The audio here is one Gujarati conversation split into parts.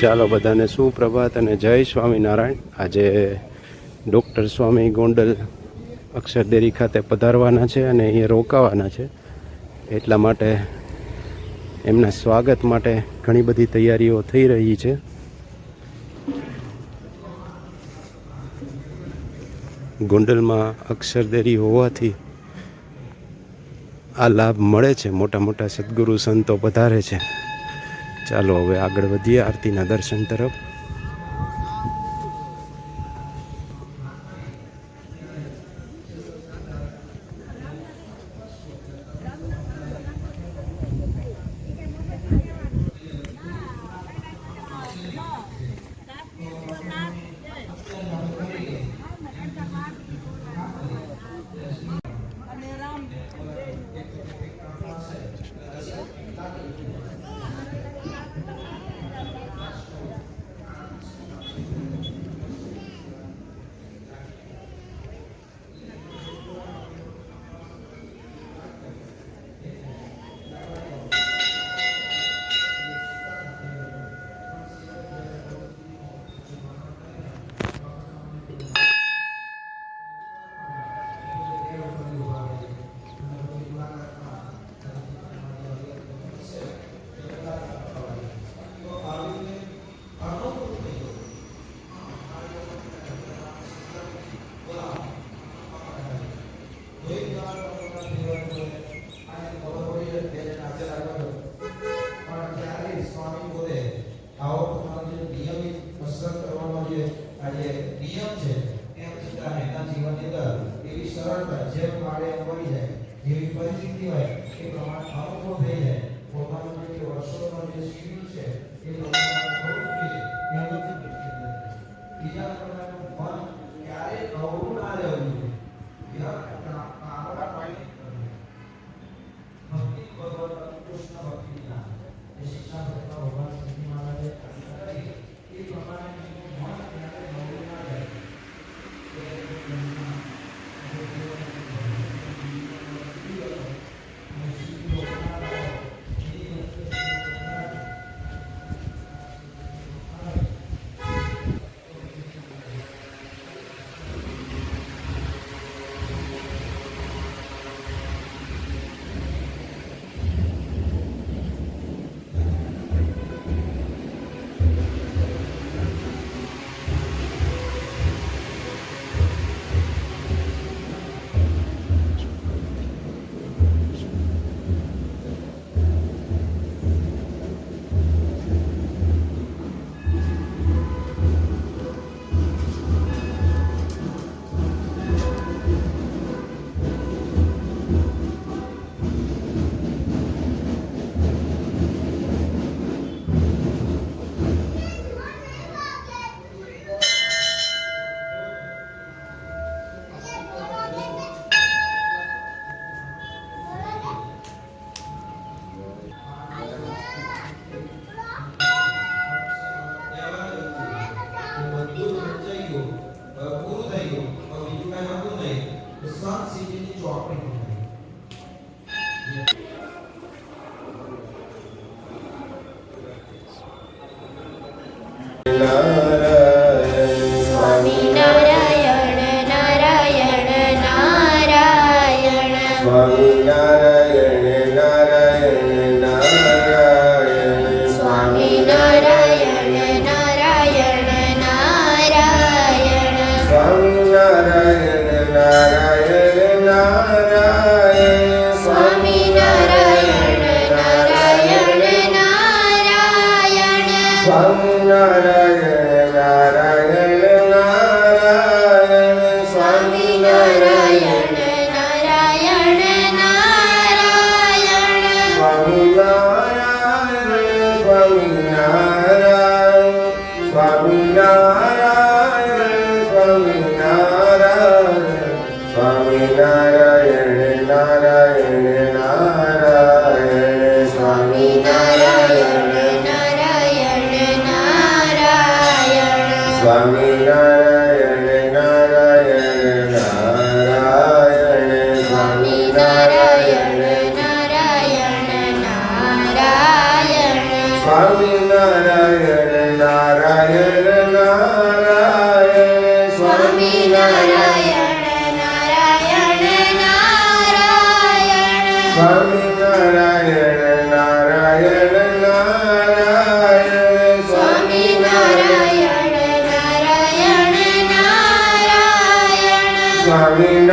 ચાલો બધાને સુપ્રભાત અને જય સ્વામિનારાયણ. આજે ડૉક્ટર સ્વામી ગોંડલ અક્ષરદેરી ખાતે પધારવાના છે અને એ રોકાવાના છે. એટલા માટે એમના સ્વાગત માટે ઘણી બધી તૈયારીઓ થઈ રહી છે. ગોંડલમાં અક્ષરદેરી હોવાથી આ લાભ મળે છે. મોટા મોટા સદગુરુ સંતો પધારે છે. ચાલો હવે આગળ વધીએ આરતીના દર્શન તરફ. love. পাবিয়া Swami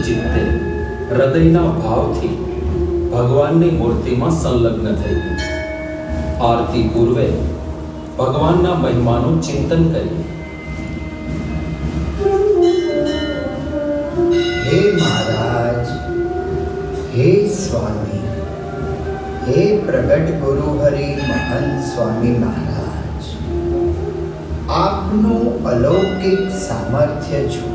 શાંત ચિત્તે હૃદયના ભાવથી ભગવાનની મૂર્તિમાં સંલગ્ન થઈ. આરતી પૂર્વે ભગવાનના મહિમાનું ચિંતન કરીએ. હે મહારાજ, હે સ્વામી, હે પ્રગટ ગુરુ હરિ મહંત સ્વામી મહારાજ. આપનું અલૌકિક સામર્થ્ય જોતા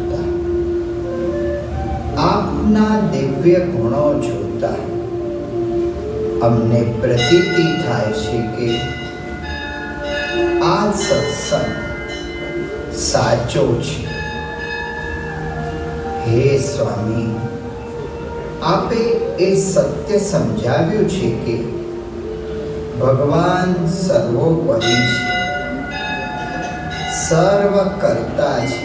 આપના દિવ્ય ગુણો જોતા અમને પ્રતીતિ થાય છે કે આ સત્સંગ સાચો છે હે સ્વામી આપે એ સત્ય સમજાવ્યું છે કે ભગવાન સર્વોપરી છે સર્વ કરતા છે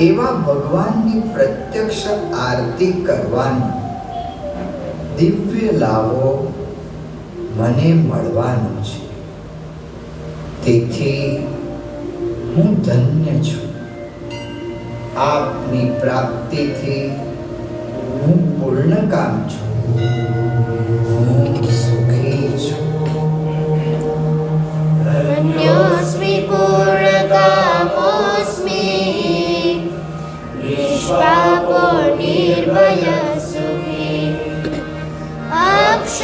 એવા ભગવાનની પ્રત્યક્ષ આરતી કરવાનો. દિવ્ય લાવો મને મળવાનો છે. તેથી હું ધન્ય છું. આપની પ્રાપ્તિથી હું પૂર્ણ કામ છું. હું સુખી છું. ધન્યોસ્મિ પૂર્ણકામોસ્મિ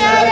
અક્ષર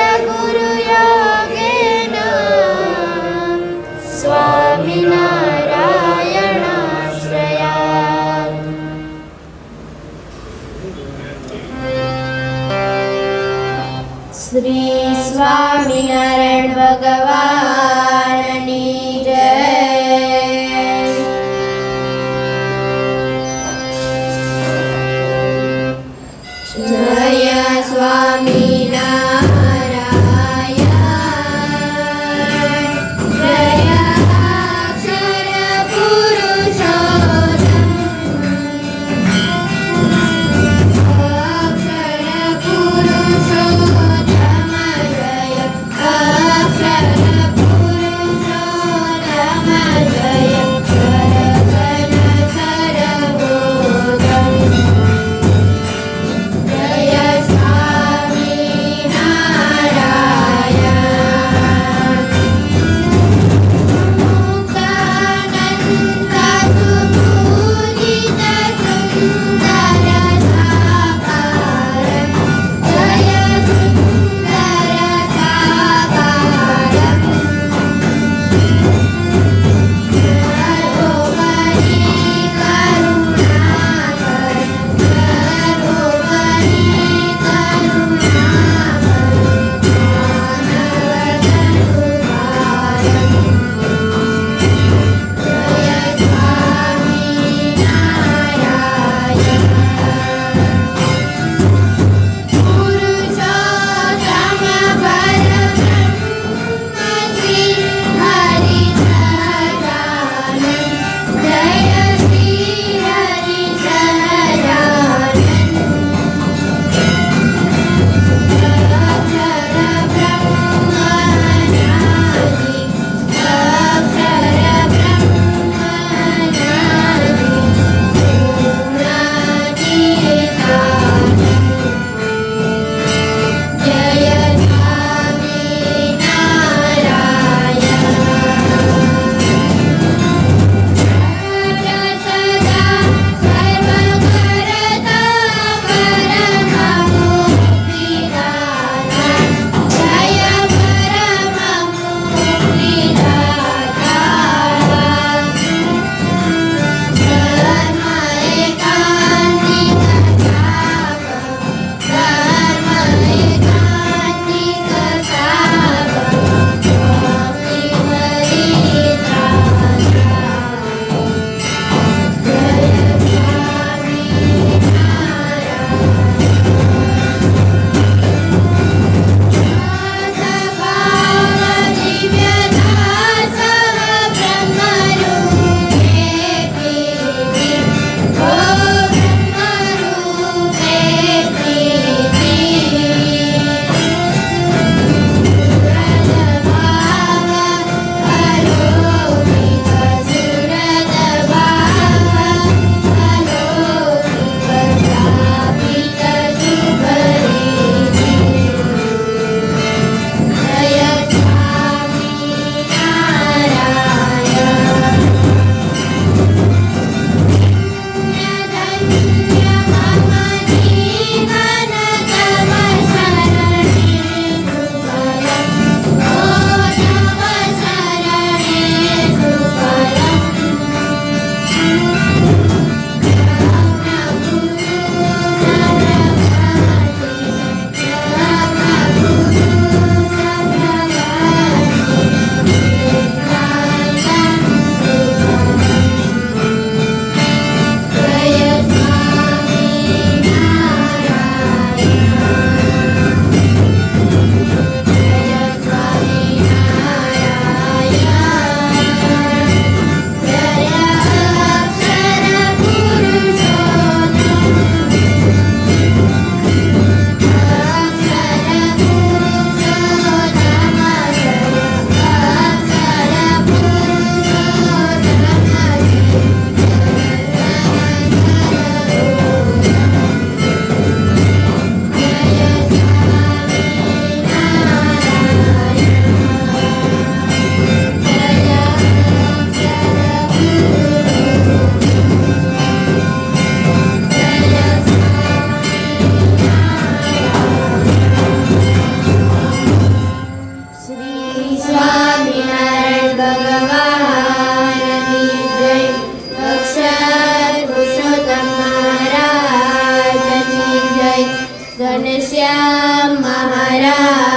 રામ મહારાજની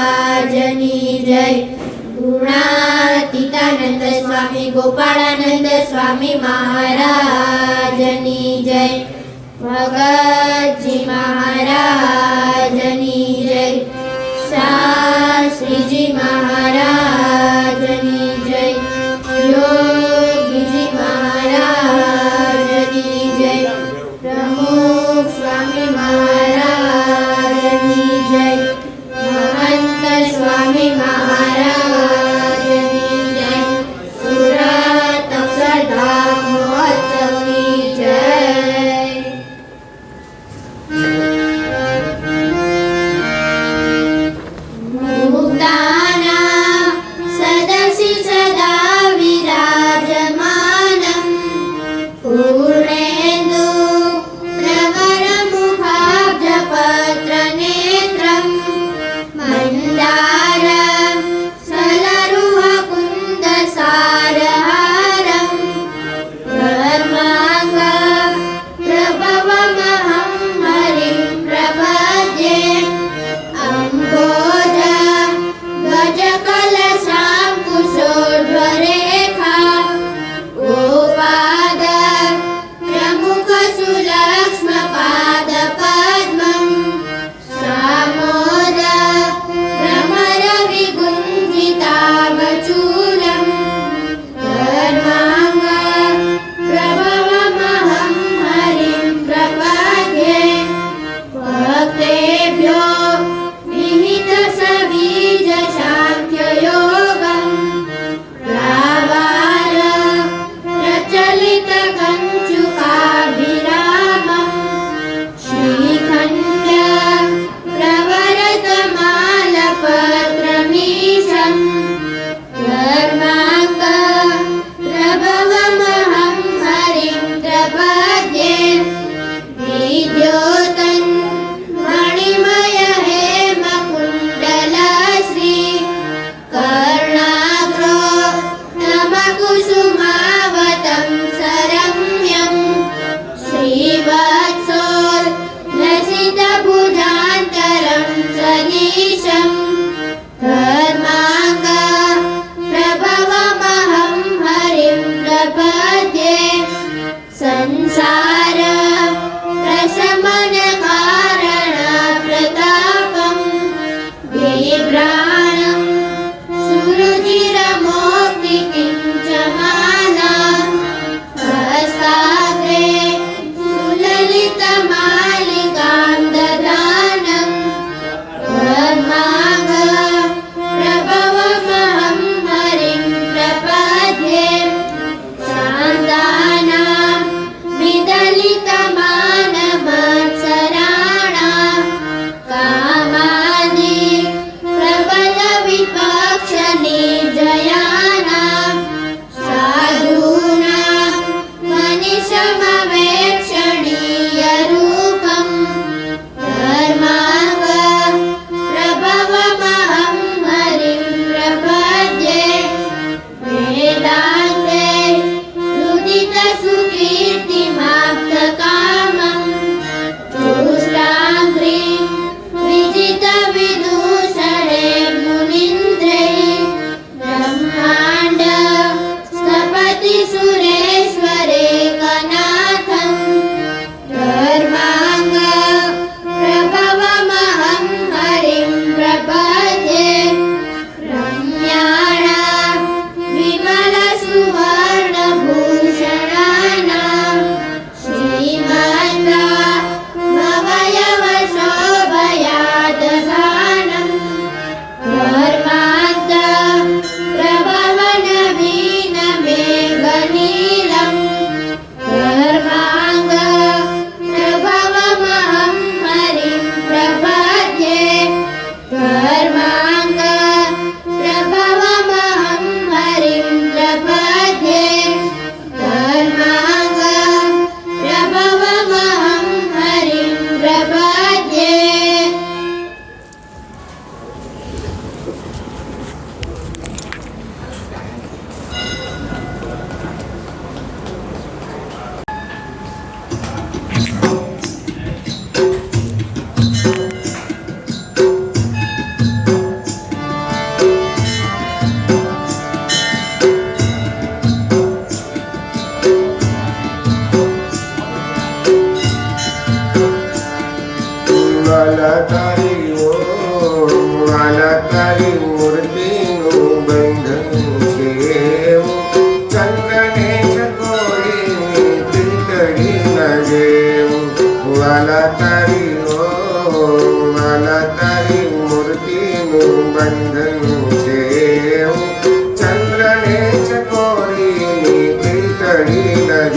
જય ગુણાતીતાનંદ સ્વામી ગોપાળાનંદ સ્વામી મહારાજની જય ભગતજી મહારાજની જય શાસ્ત્રીજી મહારાજ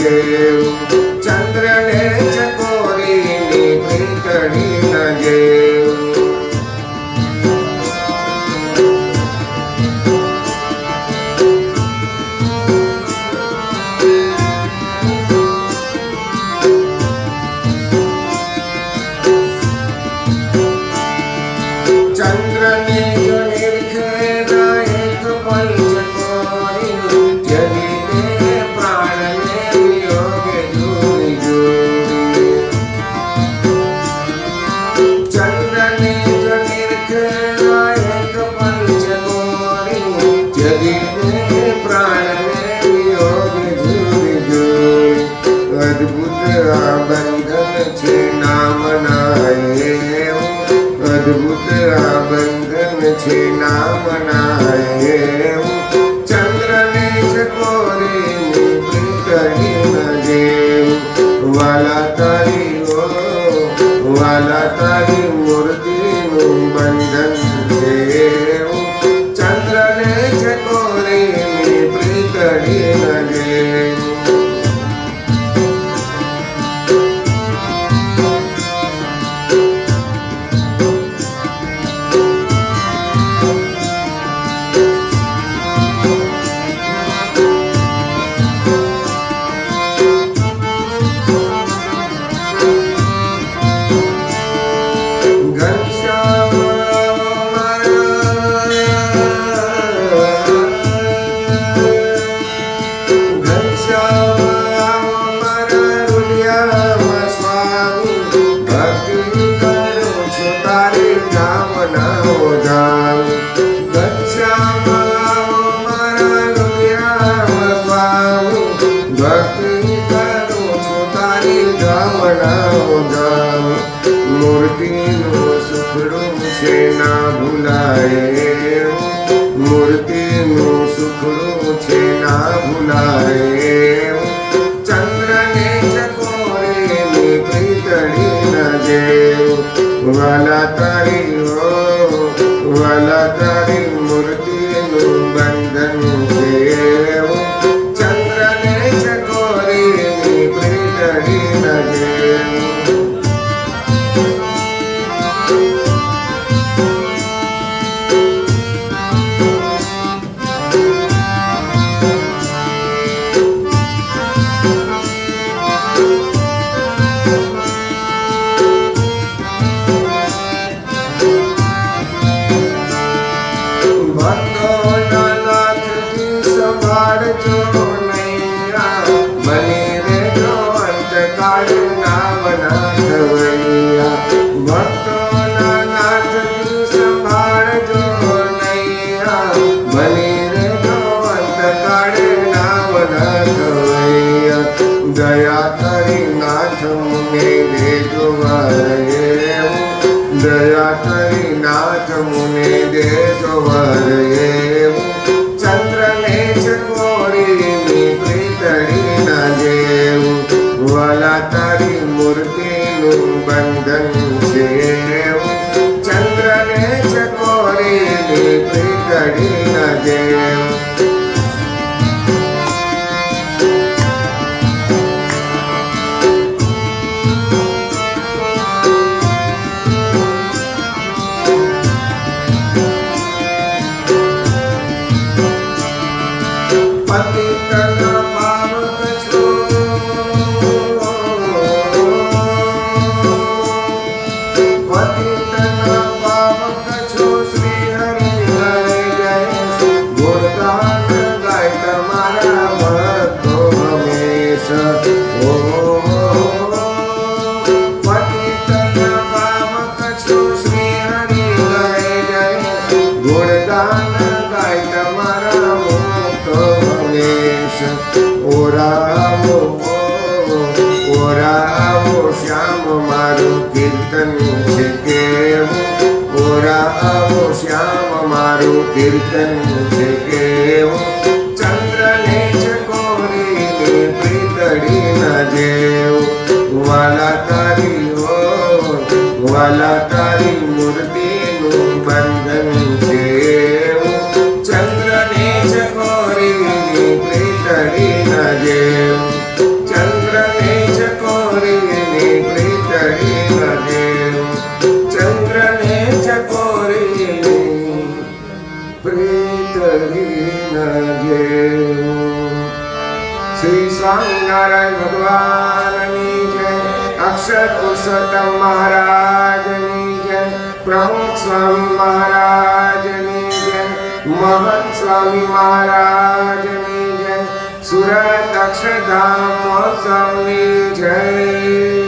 चंद्र ने ભુલારે ચંદ્રને ચકોરે પીતળી નજે વાલા તારી ઓ વાલા તારી દયા કરી નાથ મુને દેજો દયા કરી નાથ મુને દેજો વાલા તારી મૂર્તિનું બંધન એવું ચંદ્રને ચકોરી પ્રીતડી ન જેવું ચંદ્રને ચકોરીને પ્રીતડી ન જેવું ચંદ્રને ચકોરીને પ્રીતડી ન જેવું શ્રી સ્વામિનારાયણ ભગવાનની જય અક્ષર પુરુષોત્તમ મહારાજની જય પ્રમુખ સ્વામી મહારાજની જય મહંત સ્વામી મહારાજની જય સુરત અક્ષરધામ મહોત્સવની જય.